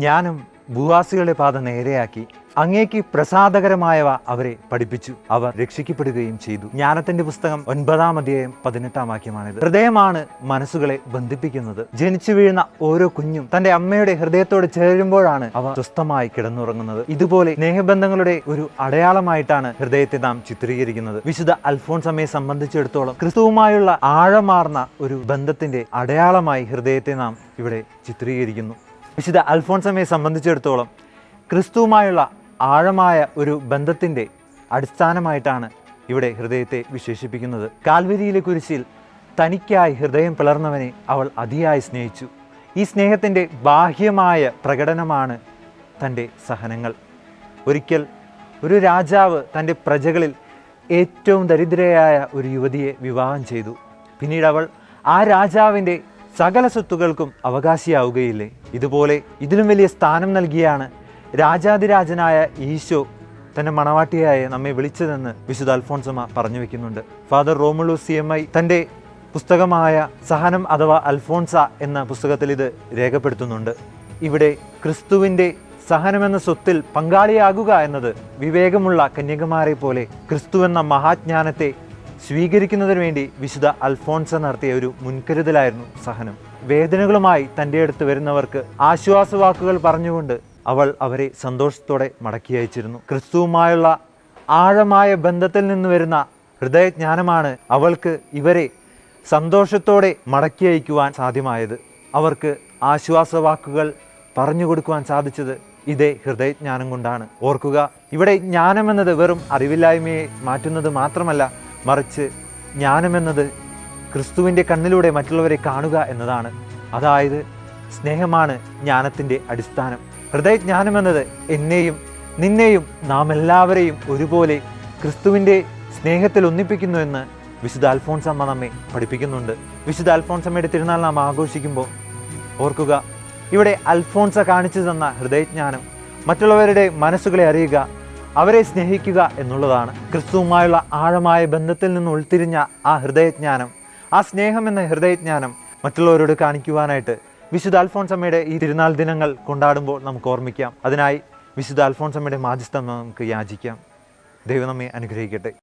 ജ്ഞാനം ഭൂവാസികളുടെ പാത നേരെയാക്കി അങ്ങേക്ക് പ്രസാദകരമായവ അവരെ പഠിപ്പിച്ചു. അവർ രക്ഷിക്കപ്പെടുകയും ചെയ്തു. ജ്ഞാനത്തിന്റെ പുസ്തകം ഒൻപതാം അധ്യായം പതിനെട്ടാം വാക്യമാണിത്. ഹൃദയമാണ് മനസ്സുകളെ ബന്ധിപ്പിക്കുന്നത്. ജനിച്ചു വീഴുന്ന ഓരോ കുഞ്ഞും തന്റെ അമ്മയുടെ ഹൃദയത്തോട് ചേരുമ്പോഴാണ് അവ സ്വസ്ഥമായി കിടന്നുറങ്ങുന്നത്. ഇതുപോലെ സ്നേഹബന്ധങ്ങളുടെ ഒരു അടയാളമായിട്ടാണ് ഹൃദയത്തെ നാം ചിത്രീകരിക്കുന്നത്. വിശുദ്ധ അൽഫോൺസമ്മയെ സംബന്ധിച്ചിടത്തോളം ക്രിസ്തുവുമായുള്ള ആഴമാർന്ന ഒരു ബന്ധത്തിന്റെ അടയാളമായി ഹൃദയത്തെ നാം ഇവിടെ ചിത്രീകരിക്കുന്നു. വിശുദ്ധ അൽഫോൺസമ്മയെ സംബന്ധിച്ചിടത്തോളം ക്രിസ്തുവുമായുള്ള ആഴമായ ഒരു ബന്ധത്തിന്റെ അടിസ്ഥാനമായിട്ടാണ് ഇവിടെ ഹൃദയത്തെ വിശേഷിപ്പിക്കുന്നത്. കാൽവരിയിലെ കുരിശിൽ തനിക്കായി ഹൃദയം പിളർന്നവനെ അവൾ അതിയായി സ്നേഹിച്ചു. ഈ സ്നേഹത്തിന്റെ ബാഹ്യമായ പ്രകടനമാണ് തന്റെ സഹനങ്ങൾ. ഒരിക്കൽ ഒരു രാജാവ് തന്റെ പ്രജകളിൽ ഏറ്റവും ദരിദ്രയായ ഒരു യുവതിയെ വിവാഹം ചെയ്തു. പിന്നീട് അവൾ ആ രാജാവിന്റെ സകല സ്വത്തുക്കൾക്കും അവകാശിയാവുകയില്ലേ? ഇതുപോലെ ഇതിലും വലിയ സ്ഥാനം നൽകിയാണ് രാജാതിരാജനായ ഈശോ തന്റെ മണവാട്ടിയായ നമ്മെ വിളിച്ചതെന്ന് വിശുദ്ധ അൽഫോൺസമ്മ പറഞ്ഞു വെക്കുന്നുണ്ട്. Father Romulus C M I തന്റെ പുസ്തകമായ സഹനം അഥവാ അൽഫോൺസ എന്ന പുസ്തകത്തിൽ ഇത് രേഖപ്പെടുത്തുന്നുണ്ട്. ഇവിടെ ക്രിസ്തുവിന്റെ സഹനമെന്ന സ്വത്തിൽ പങ്കാളിയാകുക എന്നത് വിവേകമുള്ള കന്യകമാരെ പോലെ ക്രിസ്തു എന്ന മഹാജ്ഞാനത്തെ സ്വീകരിക്കുന്നതിന് വേണ്ടി വിശുദ്ധ അൽഫോൺസ നടത്തിയ ഒരു മുൻകരുതലായിരുന്നു സഹനം. വേദനകളുമായി തന്റെ അടുത്ത് വരുന്നവർക്ക് ആശ്വാസവാക്കുകൾ പറഞ്ഞുകൊണ്ട് അവൾ അവരെ സന്തോഷത്തോടെ മടക്കി അയച്ചിരുന്നു. ക്രിസ്തുവുമായുള്ള ആഴമായ ബന്ധത്തിൽ നിന്ന് വരുന്ന ഹൃദയജ്ഞാനമാണ് അവൾക്ക് ഇവരെ സന്തോഷത്തോടെ മടക്കി അയക്കുവാൻ സാധ്യമായത്. അവർക്ക് ആശ്വാസവാക്കുകൾ പറഞ്ഞു കൊടുക്കുവാൻ സാധിച്ചത് ഇതേ ഹൃദയജ്ഞാനം കൊണ്ടാണ്. ഓർക്കുക ഇവിടെ ജ്ഞാനം എന്നത് വെറും അറിവില്ലായ്മയെ മാറ്റുന്നത് മാത്രമല്ല മറിച്ച് ജ്ഞാനമെന്നത് ക്രിസ്തുവിന്റെ കണ്ണിലൂടെ മറ്റുള്ളവരെ കാണുക എന്നതാണ്. അതായത് സ്നേഹമാണ് ജ്ഞാനത്തിന്റെ അടിസ്ഥാനം. ഹൃദയജ്ഞാനമെന്നത് എന്നെയും നിന്നെയും നാം എല്ലാവരെയും ഒരുപോലെ ക്രിസ്തുവിന്റെ സ്നേഹത്തിൽ ഒന്നിപ്പിക്കുന്നു എന്ന് വിശുദ്ധ അൽഫോൺസമ്മ നമ്മെ പഠിപ്പിക്കുന്നുണ്ട്. വിശുദ്ധ അൽഫോൺസമ്മയുടെ തിരുനാൾ നാം ആഘോഷിക്കുമ്പോൾ ഓർക്കുക ഇവിടെ അൽഫോൺസ കാണിച്ചു തന്ന ഹൃദയജ്ഞാനം മറ്റുള്ളവരുടെ മനസ്സുകളെ അറിയുക അവരെ സ്നേഹിക്കുക എന്നുള്ളതാണ്. ക്രിസ്തുവുമായുള്ള ആഴമായ ബന്ധത്തിൽ നിന്ന് ഉൾത്തിരിഞ്ഞ ആ ഹൃദയജ്ഞാനം. ആ സ്നേഹം എന്ന ഹൃദയജ്ഞാനം മറ്റുള്ളവരോട് കാണിക്കുവാനായിട്ട് വിശുദ്ധ അൽഫോൺസമ്മയുടെ ഈ തിരുനാൾ ദിനങ്ങൾ കൊണ്ടാടുമ്പോൾ നമുക്ക് ഓർമ്മിക്കാം. അതിനായി വിശുദ്ധ അൽഫോൺസമ്മയുടെ മാധ്യസ്ഥം നമുക്ക് യാചിക്കാം. ദൈവം നമ്മെ അനുഗ്രഹിക്കട്ടെ.